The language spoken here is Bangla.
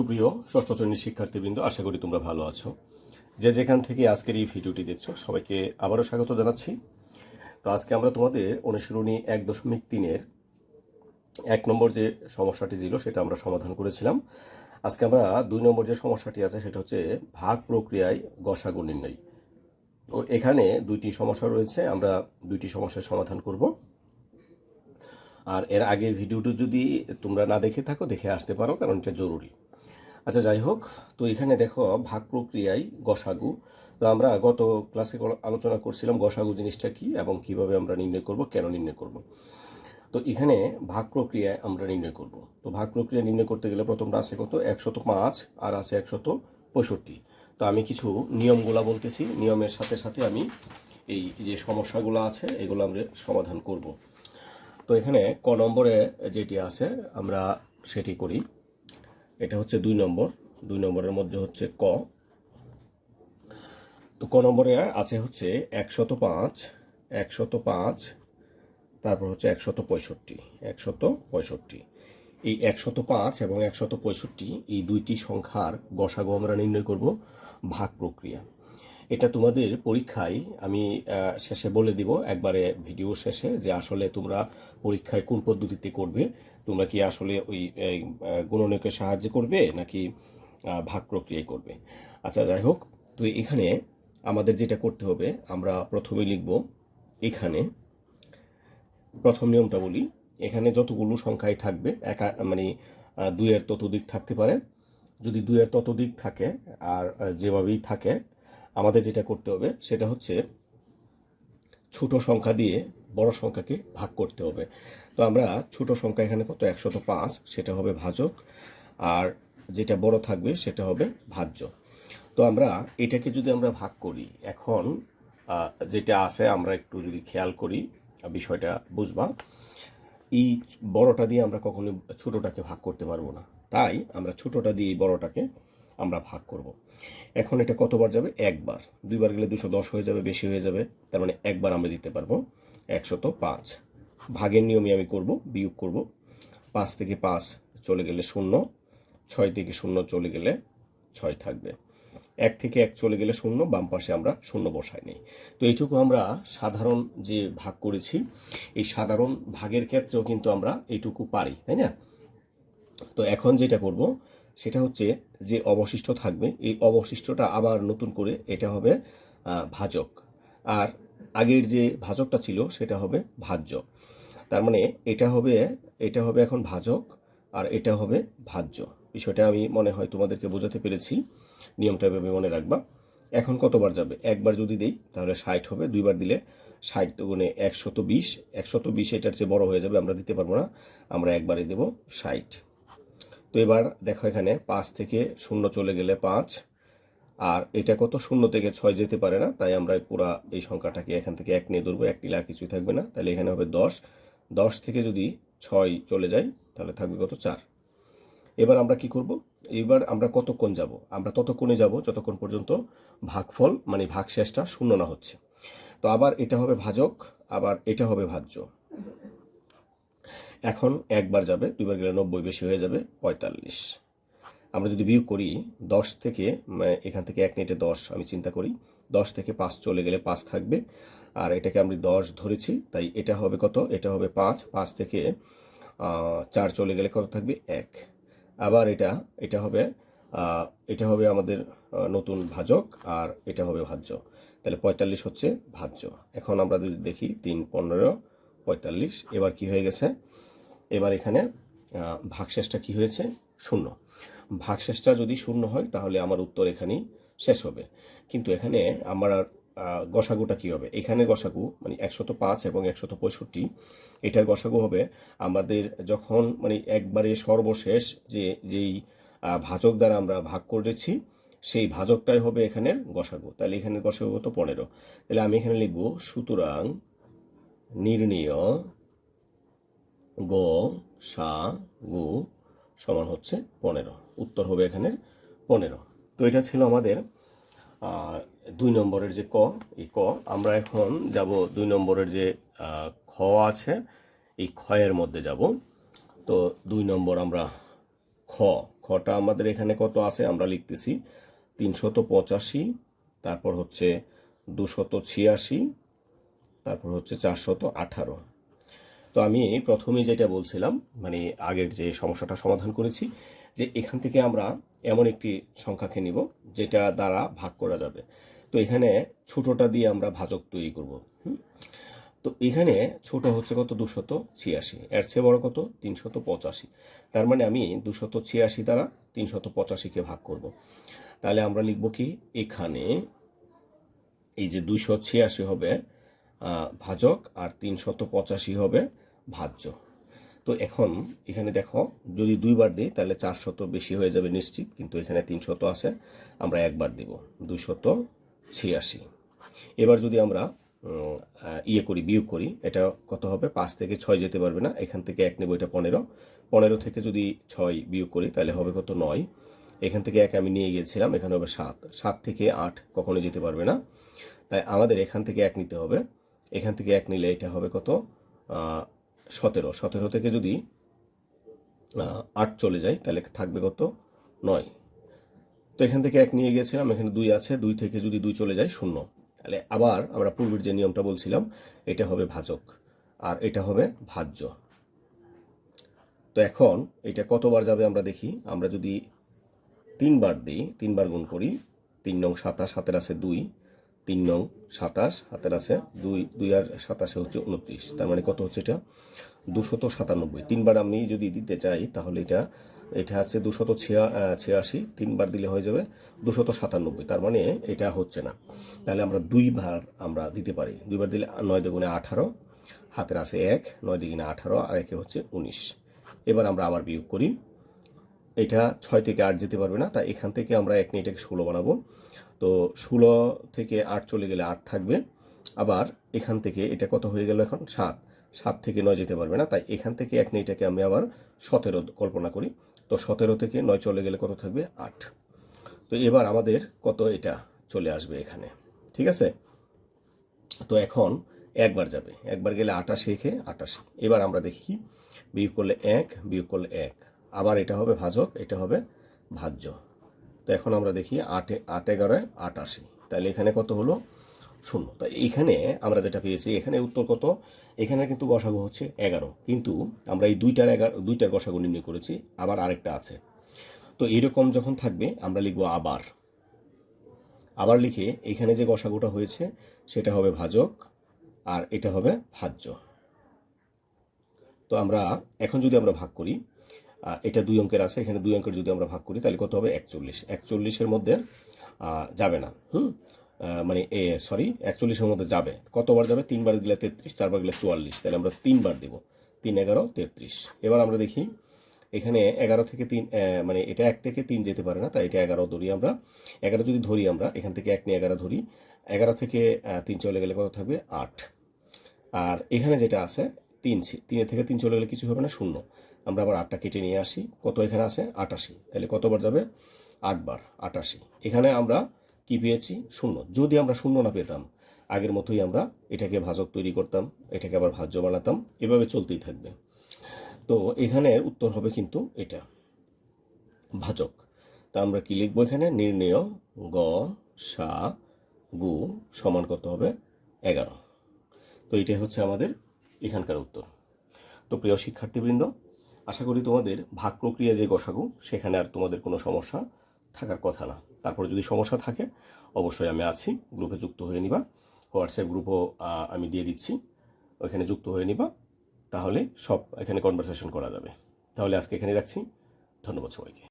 সুপ্রিয় ষষ্ঠ শ্রেণির শিক্ষার্থীবৃন্দ, আশা করি তোমরা ভালো আছো। যে যেখান থেকে আজকের এই ভিডিওটি দেখছ, সবাইকে আবারও স্বাগত জানাচ্ছি। তো আজকে আমরা তোমাদের অনুশীলনী এক দশমিক তিনের এক নম্বর যে সমস্যাটি ছিল, সেটা আমরা সমাধান করেছিলাম। আজকে আমরা দুই নম্বর যে সমস্যাটি আছে, সেটা হচ্ছে ভাগ প্রক্রিয়ায় গসাগু নির্ণয়। তো এখানে দুইটি সমস্যা রয়েছে, আমরা দুইটি সমস্যার সমাধান করব। আর এর আগের ভিডিওটি যদি তোমরা না দেখে থাকো, দেখে আসতে পারো, কারণ এটা জরুরি। আচ্ছা যাই হোক, তো এখানে দেখো, ভাগ প্রক্রিয়ায় গসাগু। তো আমরা গত ক্লাসে আলোচনা করছিলাম গসাগু জিনিসটা কি এবং কীভাবে আমরা নির্ণয় করব, কেন নির্ণয় করব। তো এখানে ভাগ প্রক্রিয়ায় আমরা নির্ণয় করব। তো ভাগ প্রক্রিয়া নির্ণয় করতে গেলে প্রথমটা আছে কত? একশত পাঁচ, আর আছে একশত পঁয়ষট্টি। তো আমি কিছু নিয়মগুলা বলতেছি, নিয়মের সাথে সাথে আমি এই যে সমস্যাগুলো আছে, এগুলো আমরা সমাধান করব। তো এখানে ক নম্বরে যেটি আছে, আমরা সেটি করি। এটা হচ্ছে দুই নম্বর। দুই নম্বরের মধ্যে হচ্ছে ক। তো ক নম্বরে আছে হচ্ছে একশত পাঁচ একশত পাঁচ, তারপর হচ্ছে একশত পঁয়ষট্টি একশত পঁয়ষট্টি। এই একশত পাঁচ এবং একশত পঁয়ষট্টি, এই দুইটি সংখ্যার বসাগো আমরা নির্ণয় করব ভাগ প্রক্রিয়া। এটা তোমাদের পরীক্ষায় আমি শেষে বলে দিব একবারে ভিডিও শেষে যে আসলে তোমরা পরীক্ষায় কোন পদ্ধতিতে করবে। তোমরা কি আসলে ওই এই, সাহায্য করবে নাকি ভাগ প্রক্রিয়ায় করবে? আচ্ছা যাই হোক তো এখানে আমাদের যেটা করতে হবে আমরা প্রথমে লিখব এখানে প্রথম নিয়মটা বলি এখানে যতগুলো সংখ্যাই থাকবে একা মানে দুইয়ের ততোধিক থাকতে পারে। যদি দুইয়ের ততোধিক থাকে আর যেভাবেই থাকে আমাদের যেটা করতে হবে সেটা হচ্ছে ছোট সংখ্যা দিয়ে বড় সংখ্যাকে ভাগ করতে হবে। তো আমরা ছোট সংখ্যা এখানে কত? একশত পাঁচ, সেটা হবে ভাজক। আর যেটা বড় থাকবে সেটা হবে ভাজ্য। তো আমরা এটাকে যদি আমরা ভাগ করি, এখন যেটা আছে আমরা একটু যদি খেয়াল করি, বিষয়টা বুঝবা, এই বড়টা দিয়ে আমরা কখনো ছোটটাকে ভাগ করতে পারব না। তাই আমরা ছোটটা দিয়ে এই বড়টাকে আমরা ভাগ করব। এখন এটা কতবার যাবে? একবার। দুইবার গেলে দুশো দশ হয়ে যাবে, বেশি হয়ে যাবে। তার মানে একবার আমরা দিতে পারব একশত পাঁচ। ভাগের নিয়মে আমি করব, বিয়োগ করব। পাঁচ থেকে পাঁচ চলে গেলে শূন্য, ছয় থেকে শূন্য চলে গেলে ছয় থাকবে। এক থেকে এক চলে গেলে শূন্য, বাম পাশে আমরা শূন্য বসাই নেই। তো এইটুকু আমরা সাধারণ যে ভাগ করেছি, এই সাধারণ ভাগের ক্ষেত্রেও কিন্তু আমরা এইটুকু পারি, তাই না? তো এখন যেটা করব সেটা হচ্ছে যে অবশিষ্ট থাকবে, এই অবশিষ্টটা আবার নতুন করে এটা হবে ভাজক। আর আগের যে ভাজকটা ছিল সেটা হবে ভাজ্য। তার মানে এটা হবে এটা হবে এখন ভাজক আর এটা হবে ভাজ্য। বিষয়টা আমি মনে হয় তোমাদেরকে বোঝাতে পেরেছি। নিয়মটা এভাবে মনে রাখবা। এখন কতবার যাবে? একবার যদি দেই, তাহলে ষাট হবে। দুইবার দিলে ষাট গুণে একশত বিশ। একশত বিশ এটার চেয়ে বড় হয়ে যাবে, আমরা দিতে পারব না। আমরা একবারে দেব ষাট। তো এবার দেখো এখানে পাঁচ থেকে শূন্য চলে গেলে পাঁচ, আর এটা কত? শূন্য থেকে ছয় যেতে পারে না, তাই আমরা পুরা এই সংখ্যাটাকে এখান থেকে এক নিয়ে ধরবো এক নিলে আর কিছুই থাকবে না, তাহলে এখানে হবে দশ। দশ থেকে যদি ছয় চলে যায়, তাহলে থাকবে কত? চার। এবার আমরা কি করব? এবার আমরা কতক্ষণ যাব? আমরা ততক্ষণে যাব যতক্ষণ পর্যন্ত ভাগফল মানে ভাগশেষটা শূন্য না হচ্ছে। তো আবার এটা হবে ভাজক, আবার এটা হবে ভাজ্য। এখন একবার যাবে, দুইবার গেলে নব্বই বেশি হয়ে যাবে, পঁয়তাল্লিশ। আমরা যদি বিয়োগ করি, দশ থেকে মানে এখান থেকে এক নেটে দশ, আমি চিন্তা করি, দশ থেকে পাঁচ চলে গেলে পাঁচ থাকবে। আর এটাকে আমি দশ ধরেছি, তাই এটা হবে কত? এটা হবে পাঁচ পাঁচ থেকে চার চলে গেলে কত থাকবে? এক। আবার এটা এটা হবে এটা হবে আমাদের নতুন ভাজক, আর এটা হবে ভাজ্য। তাহলে পঁয়তাল্লিশ হচ্ছে ভাজ্য। এখন আমরা যদি দেখি তিন পনেরো, পঁয়তাল্লিশ, এবার কি হয়ে গেছে? এবার এখানে ভাগশেষটা কি হয়েছে? শূন্য। ভাগশেষটা যদি শূন্য হয়, তাহলে আমার উত্তর এখানেই শেষ হবে। কিন্তু এখানে আমার আর গসাগুটা কি হবে? এখানে গসাগু মানে একশত পাঁচ এবং একশত পঁয়ষট্টি, এটার গসাগু হবে আমাদের যখন মানে একবারে সর্বশেষ যে, যেই ভাজক দ্বারা আমরা ভাগ করেছি, সেই ভাজকটাই হবে এখানের গসাগু। তাহলে এখানে গসাগু কত? পনেরো। তাহলে আমি এখানে লিখব, সুতরাং নির্ণীয় গ, সা, গু সমান হচ্ছে পনেরো। উত্তর হবে এখানের পনেরো। তো এটা ছিল আমাদের দুই নম্বরের যে ক, এই ক। আমরা এখন যাব দুই নম্বরের যে খ আছে, এই ক্ষয়ের মধ্যে যাব। তো দুই নম্বর আমরা খ। খটা আমাদের এখানে কত আছে? আমরা লিখতেছি তিনশত পঁচাশি, তারপর হচ্ছে দুশত ছিয়াশি, তারপর হচ্ছে চারশত আঠারো। তো আমি প্রথমেই যেটা বলছিলাম মানে আগের যে সমস্যাটা সমাধান করেছি, যে এখান থেকে আমরা এমন একটি সংখ্যাকে নিব, যেটা দ্বারা ভাগ করা যাবে। তো এখানে ছোটটা দিয়ে আমরা ভাজক তৈরি করব? তো এখানে ছোট হচ্ছে কত? দুশত ছিয়াশি। এর চেয়ে বড় কত? তিনশত পঁচাশি। তার মানে আমি দুশত ছিয়াশি দ্বারা তিনশত পঁচাশিকে ভাগ করব। তাহলে আমরা লিখব কি? এখানে এই যে দুইশো ছিয়াশি হবে ভাজক আর তিনশত পঁচাশি হবে ভাজ্য। তো এখন এখানে দেখো, যদি দুইবার দিই, তাহলে চারশত বেশি হয়ে যাবে নিশ্চিত, কিন্তু এখানে তিনশত আছে, আমরা একবার দিব দুইশত ছিয়াশি এবার যদি আমরা ইয়ে করি, বিয়োগ করি, এটা কত হবে? পাঁচ থেকে ছয় যেতে পারবে না, এখান থেকে এক নেব, এটা পনেরো। পনেরো থেকে যদি ছয় বিয়োগ করি, তাহলে হবে কত? নয়। এখান থেকে এক আমি নিয়ে গিয়েছিলাম, এখানে হবে সাত। সাত থেকে আট কখনো যেতে পারবে না। তাই আমাদের এখান থেকে এক নিতে হবে। এখান থেকে এক নিলে এটা হবে কত? সতেরো। সতেরো থেকে যদি আট চলে যায়, তাহলে থাকবে কত? নয়। তো এখান থেকে এক নিয়ে গিয়েছিলাম, এখানে দুই আছে, দুই থেকে যদি দুই চলে যায়, শূন্য। তাহলে আবার আমরা পূর্বের যে নিয়মটা বলছিলাম, এটা হবে ভাজক। আর এটা হবে ভাজ্য। তো এখন এটা কতবার যাবে আমরা দেখি। আমরা যদি তিনবার দিই, তিনবার গুণ করি, তিন নং সাতাশ হাতের আছে দুই। তিন নং সাতাশ হাতের আছে, দুই দুই আর সাতাশে হচ্ছে উনত্রিশ। তার মানে কত হচ্ছে এটা? দুশত সাতানব্বই। তিনবার আমি যদি দিতে চাই, তাহলে এটা এটা আছে দুশত ছিয়া ছিয়াশি। তিনবার দিলে হয়ে যাবে দুশত সাতানব্বই। তার মানে এটা হচ্ছে না। তাহলে আমরা দুইবার আমরা দিতে পারি। দুইবার দিলে নয় দুগুণে আঠারো, হাতের আছে এক, নয় দুগুণে আঠারো, আর একে হচ্ছে উনিশ। এবার আমরা আবার বিয়োগ করি। এটা ছয় থেকে আট যেতে পারবে না তাই এখান থেকে আমরা এক নিয়ে এটাকে ষোলো বানাবো। তো ষোলো থেকে আট চলে গেলে আট থাকবে। আবার এখান থেকে এটা কত হয়ে গেল এখন? সাত। সাত থেকে নয় যেতে পারবে না, তাই এখান থেকে এক নিয়ে এটাকে আমি আবার সতেরো কল্পনা করি। তো সতেরো থেকে নয় চলে গেলে কত থাকবে? আট। তো এবার আমাদের কত এটা চলে আসবে এখানে, ঠিক আছে? তো এখন একবার যাবে। একবার গেলে আটাশি এখে আটাশি। এবার আমরা দেখি বিয়োগ করলে এক, বিয়োগ করলে এক। আবার এটা হবে ভাজক, এটা হবে ভাজ্য। তো এখন আমরা দেখি আটে আট এগারোয় আটাশি। তাহলে এখানে কত হলো? শূন্য। তো এইখানে আমরা যেটা পেয়েছি, এখানে উত্তর কত? এখানে কিন্তু গসাগু হচ্ছে এগারো। কিন্তু আমরা এই দুইটার এগারো দুইটার গসাগু নির্ণয় করেছি, আবার আরেকটা আছে। তো এরকম যখন থাকবে, আমরা লিখব আবার। আবার লিখে এখানে যে গসাগুটা হয়েছে, সেটা হবে ভাজক, আর এটা হবে ভাজ্য। তো আমরা, এখন যদি আমরা ভাগ করি এটা দুই অঙ্কের আছে, এখানে দুই অঙ্কের যদি আমরা ভাগ করি, তাহলে কত হবে? একচল্লিশ। একচল্লিশের মধ্যে যাবে না, হুম? মানে এ, সরি, একচল্লিশের মধ্যে যাবে। কতবার যাবে? তিনবার গেলে তেত্রিশ, চারবার গেলে চুয়াল্লিশ, তাহলে আমরা তিনবার দেব। তিন, এগারো, তেত্রিশ। এবার আমরা দেখি, এখানে এগারো থেকে তিন মানে এটা এক থেকে তিন যেতে পারে না, তাই এটা এগারো ধরি আমরা। এগারো যদি ধরি আমরা, এখান থেকে এক নিয়ে এগারো ধরি, এগারো থেকে তিন চলে গেলে কত থাকবে? আট। আর এখানে যেটা আছে তিন তিনের থেকে তিন চলে গেলে কিছু হবে না, শূন্য। আমরা আবার আটটা কেটে নিয়ে আসি। কত এখানে আছে? আটাশি। তাহলে কতবার যাবে? আটবার, আটাশি। এখানে আমরা কি পেয়েছি? শূন্য। যদি আমরা শূন্য না পেতাম, আগের মতোই আমরা এটাকে ভাজক তৈরি করতাম, এটাকে আবার ভাজ্য বানাতাম, এভাবে চলতেই থাকবে। তো এখানে উত্তর হবে কিন্তু এটা। ভাজক। তা আমরা কি লিখব এখানে? নির্ণয় গ, সা, গু সমান কত হবে? এগারো। তো এটাই হচ্ছে আমাদের এখানকার উত্তর। তো প্রিয় শিক্ষার্থীবৃন্দ, আশা করি তোমাদের ভাগ প্রক্রিয়া যে গসাগু, সেখানে আর তোমাদের কোনো সমস্যা থাকার কথা না। তারপরে যদি সমস্যা থাকে, অবশ্যই আমি আছি, গ্রুপে যুক্ত হয়ে নিবা। হোয়াটসঅ্যাপ গ্রুপও আমি দিয়ে দিচ্ছি। ওইখানে যুক্ত হয়ে নিবা, তাহলে সব এখানে কনভারসেশন করা যাবে। তাহলে আজকে এখানে রাখছি। ধন্যবাদ সবাইকে।